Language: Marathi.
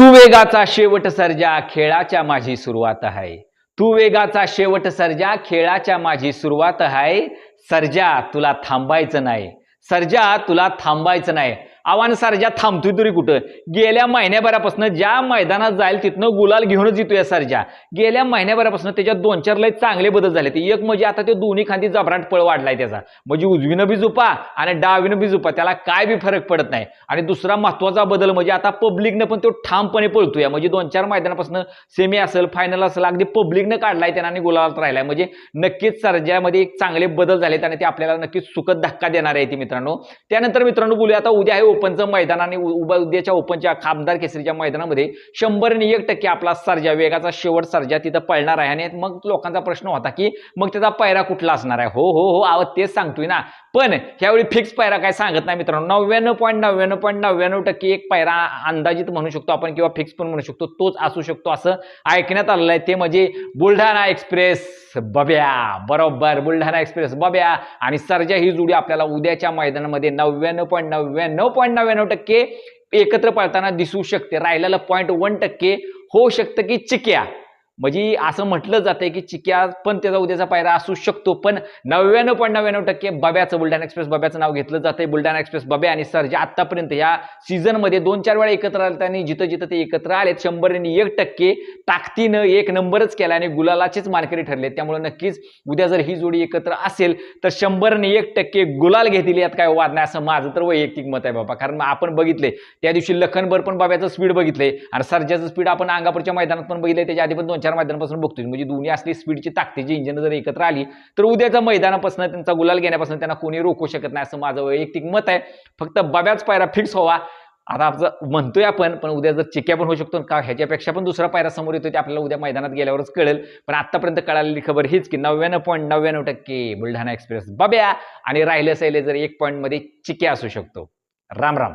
तू वेगाचा शेवट सर्जा खेळाच्या माझी सुरुवात आहे. तू वेगाचा शेवट सर्जा खेळाच्या माझी सुरुवात आहे. सर्जा तुला थांबायचं नाही. सर्जा तुला थांबायचं नाही. आव्हान सर्जा थांबतोय तरी कुठं? गेल्या महिन्याभरापासून ज्या मैदानात जाईल तिथनं गुलाल घेऊनच येतोया सरजा. गेल्या महिन्याभरापासून त्याच्यात दोन चार लय चांगले बदल झाले ते एक म्हणजे आता ते दोन्ही खांदी जबराट पळ वाढलाय त्याचा. म्हणजे उजवीनं बी झुपा आणि डावीनं बी झुपा. त्याला काय बी फरक पडत नाही. आणि दुसरा महत्त्वाचा बदल म्हणजे आता पब्लिकनं पण तो ठामपणे पळतोय. म्हणजे दोन चार मैदानापासून सेमी असेल फायनल असेल अगदी पब्लिकनं काढलाय त्यांना आणि गुलालात राहिलाय. म्हणजे नक्कीच सर्जामध्ये एक चांगले बदल झालेत आणि ते आपल्याला नक्कीच सुखद धक्का देणार आहे ती मित्रांनो. त्यानंतर मित्रांनो बोलूया. आता उद्या आहे ओपनचं मैदान आणि उभा उद्याच्या ओपनच्या खामदार केसरीच्या मैदानामध्ये शंभर आणि एक टक्के आपला सर्जा वेगाचा शेवट सर्जा तिथं पळणार आहे. आणि मग लोकांचा प्रश्न होता की मग त्याचा पायरा कुठला असणार आहे? हो हो हो आव तेच सांगतोय ना. पण ह्यावेळी फिक्स पायरा काय सांगत नाही मित्रांनो. नव्याण्णव पॉईंट नव्याण्णव पॉईंट नव्याण्णव टक्के एक पायरा अंदाजित म्हणू शकतो आपण किंवा फिक्स पण म्हणू शकतो. तोच असू शकतो असं ऐकण्यात आलेलं आहे. ते म्हणजे बुलढाणा एक्सप्रेस. बब्या. बरोबर बुलढाणा एक्सप्रेस. बब्या. आणि सर्जा ही जोडी आपल्याला उद्याच्या मैदानामध्ये नव्याण्णव पॉईंट नव्याण्णव पॉईंट नव्याण्णव टक्के एकत्र पळताना दिसू शकते. राहिलेलं पॉईंट वन टक्के होऊ शकतं की चिक्या. म्हणजे असं म्हटलं जातंय की चिक्या पण त्याचा उद्याचा पायरा असू शकतो पण नव्याण्णव पॉईंट नव्याण्णव टक्के बब्याचं बुलढाणा एक्सप्रेस बब्याचं नाव घेतलं जातंय. बुलढाणा एक्सप्रेस बब्या आणि सर्जा आतापर्यंत या सीझनमध्ये दोन चार वेळा एकत्र आले आणि जिथं जिथं ते एकत्र आलेत शंभर आणि एक टक्के ताकदीनं एक नंबरच केला आणि गुलालाचेच मानकरी ठरले त्यामुळे नक्कीच उद्या जर ही जोडी एकत्र असेल तर शंभर आणि एक टक्के गुलाल घेतील यात काय वाद नाही असं माझं तर वैयक्तिक मत आहे बाबा. कारण आपण बघितले त्या दिवशी लखनभर पण बाब्याचं स्पीड बघितले आणि सर्जाचं स्पीड आपण अंगापूरच्या मैदानात पण बघितले त्याच्या आधी पण दोन चार मैदानापासून बघतोय. म्हणजे दोन्ही असली स्पीडची ताकदीची इंजिन जर एकत्र आली तर उद्याच्या मैदानापासून त्यांचा गुलाल घेण्यापासून त्यांना कोणी रोखू शकत नाही असं माझं वैयक्तिक मत आहे. फक्त बब्याच पायरा फिक्स व्हावा. आता आपलं म्हणतोय आपण पण उद्या जर चिक्या पण होऊ शकतो का ह्याच्यापेक्षा पण दुसरा पायरा समोर येतो ते आपल्याला उद्या मैदानात गेल्यावरच कळेल. पण आतापर्यंत कळालेली खबर हीच की नव्याण्णव पॉईंट नव्याण्णव टक्के बुलढाणा एक्सप्रेस बब्या आणि राहिलं सैले जर एक पॉईंटमध्ये चिक्या असू शकतो. राम राम.